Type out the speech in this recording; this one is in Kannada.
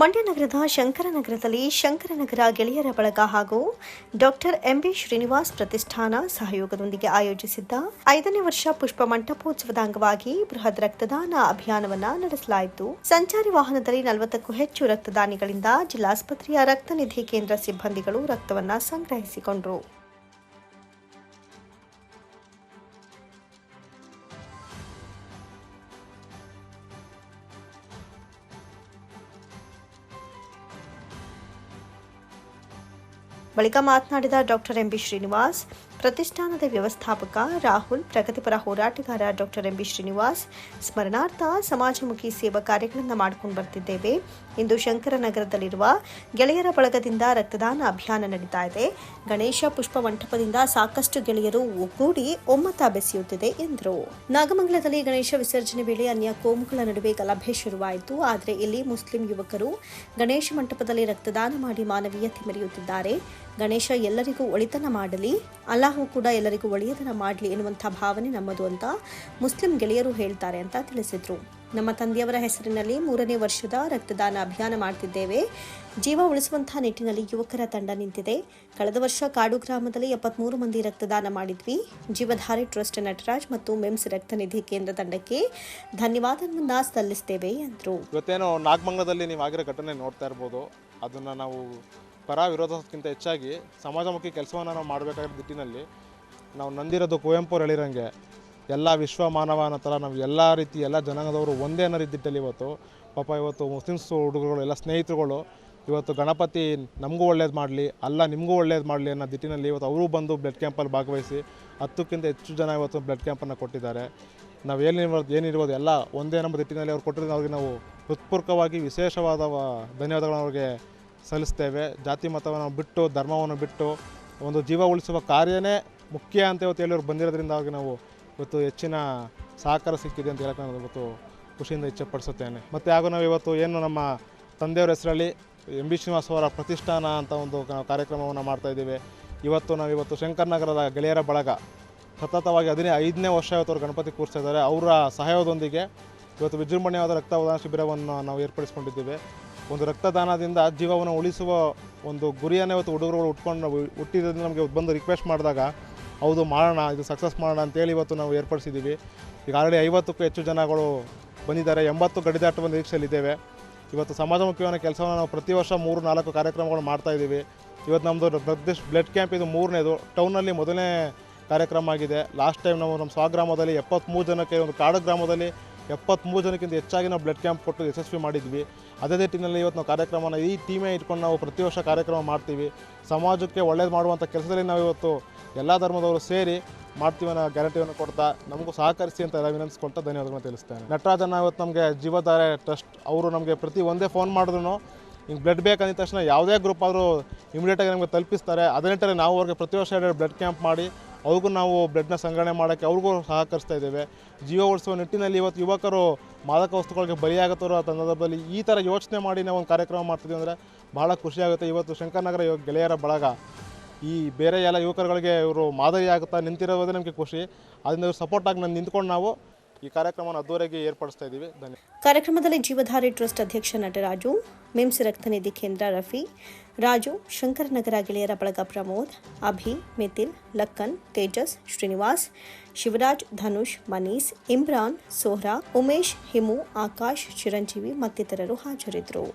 ಮಂಡ್ಯ ನಗರದ ಶಂಕರನಗರದಲ್ಲಿ ಶಂಕರನಗರ ಗೆಳೆಯರ ಬಳಗ ಹಾಗೂ ಡಾಕ್ಟರ್ ಎಂಬಿ ಶ್ರೀನಿವಾಸ್ ಪ್ರತಿಷ್ಠಾನ ಸಹಯೋಗದೊಂದಿಗೆ ಆಯೋಜಿಸಿದ್ದ ಐದನೇ ವರ್ಷ ಪುಷ್ಪ ಮಂಟಪೋತ್ಸವದ ಅಂಗವಾಗಿ ಬೃಹತ್ ರಕ್ತದಾನ ಅಭಿಯಾನವನ್ನು ನಡೆಸಲಾಯಿತು. ಸಂಚಾರಿ ವಾಹನದಲ್ಲಿ ನಲವತ್ತಕ್ಕೂ ಹೆಚ್ಚು ರಕ್ತದಾನಿಗಳಿಂದ ಜಿಲ್ಲಾಸ್ಪತ್ರೆಯ ರಕ್ತನಿಧಿ ಕೇಂದ್ರ ಸಿಬ್ಬಂದಿಗಳು ರಕ್ತವನ್ನು ಸಂಗ್ರಹಿಸಿಕೊಂಡರು. ಬಳಿಕ ಮಾತನಾಡಿದ ಡಾಕ್ಟರ್ ಎಂಬಿ ಶ್ರೀನಿವಾಸ್, ಪ್ರತಿಷ್ಠಾನದ ವ್ಯವಸ್ಥಾಪಕ ರಾಹುಲ್, ಪ್ರಗತಿಪರ ಹೋರಾಟಗಾರ ಡಾಕ್ಟರ್ ಎಂಬಿ ಶ್ರೀನಿವಾಸ್, ಸ್ಮರಣಾರ್ಥ ಸಮಾಜಮುಖಿ ಸೇವಾ ಕಾರ್ಯಗಳನ್ನು ಮಾಡಿಕೊಂಡು ಬರ್ತಿದ್ದೇವೆ. ಇಂದು ಶಂಕರನಗರದಲ್ಲಿರುವ ಗೆಳೆಯರ ಬಳಗದಿಂದ ರಕ್ತದಾನ ಅಭಿಯಾನ ನಡೀತಾ ಇದೆ. ಗಣೇಶ ಪುಷ್ಪ ಮಂಟಪದಿಂದ ಸಾಕಷ್ಟು ಗೆಳೆಯರು ಒಗ್ಗೂಡಿ ಒಮ್ಮತ ಬೆಸೆಯುತ್ತಿದೆ ಎಂದರು. ನಾಗಮಂಗಲದಲ್ಲಿ ಗಣೇಶ ವಿಸರ್ಜನೆ ವೇಳೆ ಅನ್ಯ ಕೋಮುಗಳ ನಡುವೆ ಗಲಭೆ ಶುರುವಾಯಿತು. ಆದರೆ ಇಲ್ಲಿ ಮುಸ್ಲಿಂ ಯುವಕರು ಗಣೇಶ ಮಂಟಪದಲ್ಲಿ ರಕ್ತದಾನ ಮಾಡಿ ಮಾನವೀಯತೆ ಮೆರೆಯುತ್ತಿದ್ದಾರೆ. ಗಣೇಶ ಎಲ್ಲರಿಗೂ ಒಳಿತನ ಮಾಡಲಿ, ಅಲ್ಲಾಹು ಕೂಡ ಎಲ್ಲರಿಗೂ ಒಳ್ಳೆಯದನ್ನ ಮಾಡಲಿ ಎನ್ನುವಂಥ ಭಾವನೆ ನಮ್ಮದು ಅಂತ ಮುಸ್ಲಿಂ ಗೆಳೆಯರು ಹೇಳ್ತಾರೆ ಅಂತ ತಿಳಿಸಿದರು. ನಮ್ಮ ತಂದೆಯವರ ಹೆಸರಿನಲ್ಲಿ ಮೂರನೇ ವರ್ಷದ ರಕ್ತದಾನ ಅಭಿಯಾನ ಮಾಡ್ತಿದ್ದೇವೆ. ಜೀವ ಉಳಿಸುವಂತಹ ನಿಟ್ಟಿನಲ್ಲಿ ಯುವಕರ ತಂಡ ನಿಂತಿದೆ. ಕಳೆದ ವರ್ಷ ಕಾಡು ಗ್ರಾಮದಲ್ಲಿ ಎಪ್ಪತ್ಮೂರು ಮಂದಿ ರಕ್ತದಾನ ಮಾಡಿದ್ವಿ. ಜೀವಧಾರೆ ಟ್ರಸ್ಟ್ ನಟರಾಜ್ ಮತ್ತು ಮೆಮ್ಸ್ ರಕ್ತನಿಧಿ ಕೇಂದ್ರ ತಂಡಕ್ಕೆ ಧನ್ಯವಾದವನ್ನ ಸಲ್ಲಿಸ್ತೇವೆ ಎಂದರು. ಇವತ್ತೇನೋ ನಾಗಮಂಗಲದಲ್ಲಿ ನೀವು ಆಗಿರೋ ಘಟನೆ ನೋಡ್ತಾ ಇರ್ಬೋದು. ಅದನ್ನು ನಾವು ಪರ ವಿರೋಧಕ್ಕಿಂತ ಹೆಚ್ಚಾಗಿ ಸಮಾಜಮುಖಿ ಕೆಲಸವನ್ನು ನಾವು ಮಾಡಬೇಕಾಗಿರೋ ದಿಟ್ಟಿನಲ್ಲಿ ನಾವು ನಂದಿರೋದು ಕುವೆಂಪು ಅವ್ರು ಹೇಳಿರಂಗೆ ಎಲ್ಲ ವಿಶ್ವ ಮಾನವ ಅನ್ನೋ ಥರ ನಾವು ಎಲ್ಲ ರೀತಿ, ಎಲ್ಲ ಜನಾಂಗದವರು ಒಂದೇ ಅನ್ನೋ ರೀತಿಯಲ್ಲಿ ಇವತ್ತು, ಪಾಪ ಇವತ್ತು ಮುಸ್ಲಿಮ್ಸ್ ಹುಡುಗರುಗಳು, ಎಲ್ಲ ಸ್ನೇಹಿತರುಗಳು ಇವತ್ತು ಗಣಪತಿ ನಮಗೂ ಒಳ್ಳೇದು ಮಾಡಲಿ, ಅಲ್ಲ ನಿಮಗೂ ಒಳ್ಳೇದು ಮಾಡಲಿ ಅನ್ನೋ ದಿಟ್ಟಿನಲ್ಲಿ ಇವತ್ತು ಅವರು ಬಂದು ಬ್ಲಡ್ ಕ್ಯಾಂಪಲ್ಲಿ ಭಾಗವಹಿಸಿ ಹತ್ತಕ್ಕಿಂತ ಹೆಚ್ಚು ಜನ ಇವತ್ತು ಬ್ಲಡ್ ಕ್ಯಾಂಪನ್ನು ಕೊಟ್ಟಿದ್ದಾರೆ. ನಾವು ಏನಿರ್ಬೋದು ಏನಿರ್ಬೋದು ಎಲ್ಲ ಒಂದೇ ನಮ್ಮ ದಿಟ್ಟಿನಲ್ಲಿ ಅವ್ರು ಕೊಟ್ಟಿರೋದು ಅವ್ರಿಗೆ ನಾವು ಹೃತ್ಪೂರ್ವಕವಾಗಿ ವಿಶೇಷವಾದ ಧನ್ಯವಾದಗಳನ್ನು ಅವ್ರಿಗೆ ಸಲ್ಲಿಸ್ತೇವೆ. ಜಾತಿ ಮತವನ್ನು ಬಿಟ್ಟು, ಧರ್ಮವನ್ನು ಬಿಟ್ಟು ಒಂದು ಜೀವ ಉಳಿಸುವ ಕಾರ್ಯನೇ ಮುಖ್ಯ ಅಂತ ಇವತ್ತು ಹೇಳಿ ಬಂದಿರೋದ್ರಿಂದಾಗಿ ನಾವು ಇವತ್ತು ಹೆಚ್ಚಿನ ಸಹಕಾರ ಸಿಕ್ಕಿದೆ ಅಂತ ಹೇಳಕ್ಕೆ ನಾನು ಇವತ್ತು ಖುಷಿಯಿಂದ ಇಚ್ಛೆಪಡಿಸುತ್ತೇನೆ. ಮತ್ತು ಹಾಗೂ ನಾವು ಇವತ್ತು ಏನು ನಮ್ಮ ತಂದೆಯವರ ಹೆಸರಲ್ಲಿ ಎಂ ಬಿ ಶ್ರೀನಿವಾಸ ಅವರ ಪ್ರತಿಷ್ಠಾನ ಅಂತ ಒಂದು ಕಾರ್ಯಕ್ರಮವನ್ನು ಮಾಡ್ತಾ ಇದ್ದೀವಿ. ಇವತ್ತು ನಾವು ಇವತ್ತು ಶಂಕರನಗರದ ಗೆಳೆಯರ ಬಳಗ. ಸತತವಾಗಿ ಹದಿನೈ, ಐದನೇ ವರ್ಷ ಇವತ್ತು ಅವರು ಗಣಪತಿ ಕೂರಿಸ್ತಾ ಇದ್ದಾರೆ ಅವರ ಸಹಾಯದೊಂದಿಗೆ ಇವತ್ತು ವಿಜೃಂಭಣೆಯಾದ ರಕ್ತದಾನ ಶಿಬಿರವನ್ನು ನಾವು ಏರ್ಪಡಿಸ್ಕೊಂಡಿದ್ದೀವಿ. ಒಂದು ರಕ್ತದಾನದಿಂದ ಜೀವವನ್ನು ಉಳಿಸುವ ಒಂದು ಗುರಿಯನ್ನೇ ಇವತ್ತು ಹುಡುಗರುಗಳು ಉಟ್ಕೊಂಡು ಹುಟ್ಟಿದ್ರಿಂದ ನಮಗೆ ಬಂದು ರಿಕ್ವೆಸ್ಟ್ ಮಾಡಿದಾಗ, ಹೌದು, ಮಾಡೋಣ, ಇದು ಸಕ್ಸಸ್ ಮಾಡೋಣ ಅಂತೇಳಿ ಇವತ್ತು ನಾವು ಏರ್ಪಡಿಸಿದ್ದೀವಿ. ಈಗ ಆಲ್ರೆಡಿ ಐವತ್ತಕ್ಕೂ ಹೆಚ್ಚು ಜನಗಳು ಬಂದಿದ್ದಾರೆ, ಎಂಬತ್ತು ಗಡಿದಾಟುವ ನಿರೀಕ್ಷೆಯಲ್ಲಿದ್ದೇವೆ. ಇವತ್ತು ಸಮಾಜಮುಖಿಯವನ್ನ ಕೆಲಸವನ್ನು ನಾವು ಪ್ರತಿ ವರ್ಷ ಮೂರು, ನಾಲ್ಕು ಕಾರ್ಯಕ್ರಮಗಳು ಮಾಡ್ತಾ ಇದ್ದೀವಿ. ಇವತ್ತು ನಮ್ಮದು ಬ್ಲಡ್ ಬ್ಲಡ್ ಕ್ಯಾಂಪ್ ಇದು ಮೂರನೇದು. ಟೌನಲ್ಲಿ ಮೊದಲನೇ ಕಾರ್ಯಕ್ರಮ ಆಗಿದೆ. ಲಾಸ್ಟ್ ಟೈಮ್ ನಾವು ನಮ್ಮ ಸ್ವಗ್ರಾಮದಲ್ಲಿ ಎಪ್ಪತ್ತ್ಮೂರು ಜನಕ್ಕೆ ಒಂದು ಕಾಡು ಗ್ರಾಮದಲ್ಲಿ ಎಪ್ಪತ್ತ್ಮೂರು ಜನಕ್ಕಿಂತ ಹೆಚ್ಚಾಗಿ ನಾವು ಬ್ಲಡ್ ಕ್ಯಾಂಪ್ ಕೊಟ್ಟು ಯಶಸ್ವಿ ಮಾಡಿದ್ವಿ. ಅದೇ ನಿಟ್ಟಿನಲ್ಲಿ ಇವತ್ತು ನಾವು ಕಾರ್ಯಕ್ರಮನ ಈ ಟೀಮೇ ಇಟ್ಕೊಂಡು ನಾವು ಪ್ರತಿ ವರ್ಷ ಕಾರ್ಯಕ್ರಮ ಮಾಡ್ತೀವಿ. ಸಮಾಜಕ್ಕೆ ಒಳ್ಳೇದು ಮಾಡುವಂಥ ಕೆಲಸದಲ್ಲಿ ನಾವು ಇವತ್ತು ಎಲ್ಲ ಧರ್ಮದವರು ಸೇರಿ ಮಾಡ್ತೀವಿ ಅನ್ನೋ ಗ್ಯಾರಂಟಿಯನ್ನು ಕೊಡ್ತಾ ನಮಗೂ ಸಹಕರಿಸಿ ಅಂತ ಎಲ್ಲ ವಿನಂತಿಸ್ಕೊಳ್ತಾ ಧನ್ಯವಾದಗಳನ್ನು ತಿಳಿಸ್ತೇನೆ. ನಟರಾಜನ ಇವತ್ತು ನಮಗೆ ಜೀವಧಾರೆ ಟ್ರಸ್ಟ್ ಅವರು ನಮಗೆ ಪ್ರತಿ ಒಂದೇ ಫೋನ್ ಮಾಡಿದ್ರು ಹಿಂಗೆ ಬ್ಲಡ್ ಬೇಕಂದ ತಕ್ಷಣ ಯಾವುದೇ ಗ್ರೂಪ್ ಆದರೂ ಇಮಿಡಿಯೇಟಾಗಿ ನಮಗೆ ತಲುಪಿಸ್ತಾರೆ. ಅದೇ ನಾವು ಅವ್ರಿಗೆ ಪ್ರತಿ ವರ್ಷ ಬ್ಲಡ್ ಕ್ಯಾಂಪ್ ಮಾಡಿ ಅವ್ರಿಗೂ ನಾವು ಬ್ಲಡ್ನ ಸಂಗ್ರಹಣೆ ಮಾಡೋಕ್ಕೆ ಅವ್ರಿಗೂ ಸಹಕರಿಸ್ತಾ ಇದ್ದೇವೆ. ಜೀವ ಉಳಿಸುವ ನಿಟ್ಟಿನಲ್ಲಿ ಇವತ್ತು ಯುವಕರು ಮಾದಕ ವಸ್ತುಗಳಿಗೆ ಬಲಿಯಾಗುತ್ತಿರೋ ಸಂದರ್ಭದಲ್ಲಿ ಈ ಥರ ಯೋಚನೆ ಮಾಡಿ ನಾವು ಒಂದು ಕಾರ್ಯಕ್ರಮ ಮಾಡ್ತಿದ್ದೀವಿ ಅಂದರೆ ಭಾಳ ಖುಷಿಯಾಗುತ್ತೆ ಇವತ್ತು ಶಂಕರನಗರ ಗೆಳೆಯರ ಬಳಗ. ಈ ಬೇರೆ ಎಲ್ಲ ಯುವಕರುಗಳಿಗೆ ಇವರು ಮಾದರಿ ಆಗುತ್ತಾ ನಿಂತಿರೋದೇ ನಮಗೆ ಖುಷಿ. ಅದರಿಂದ ಇವ್ರು ಸಪೋರ್ಟ್ ಆಗಿ ನಾನು ನಿಂತ್ಕೊಂಡು ನಾವು ಈ ಕಾರ್ಯಕ್ರಮವನ್ನು ಅದ್ದೂರಿಗೆ ಏರ್ಪಡಿಸ್ತಾ ಇದ್ದೀವಿ. ಕಾರ್ಯಕ್ರಮದಲ್ಲಿ ಜೀವಧಾರಿ ಟ್ರಸ್ಟ್ ಅಧ್ಯಕ್ಷ ನಟರಾಜು ಮಿಮ್ಸ್ ರಕ್ತನಿಧಿ ಕೇಂದ್ರ ರಫಿ, ರಾಜು ಶಂಕರನಗರ ಗೆಳೆಯರ ಬಳಗ ಪ್ರಮೋದ್, ಅಭಿ, ಮಿಥಿಲ್, ಲಕ್ಕನ್, ತೇಜಸ್, ಶ್ರೀನಿವಾಸ್, ಶಿವರಾಜ್, ಧನುಷ್, ಮನೀಸ್, ಇಮ್ರಾನ್, ಸೋಹ್ರಾ, ಉಮೇಶ್, ಹಿಮು, ಆಕಾಶ್, ಚಿರಂಜೀವಿ ಮತ್ತಿತರರು ಹಾಜರಿದ್ದರು.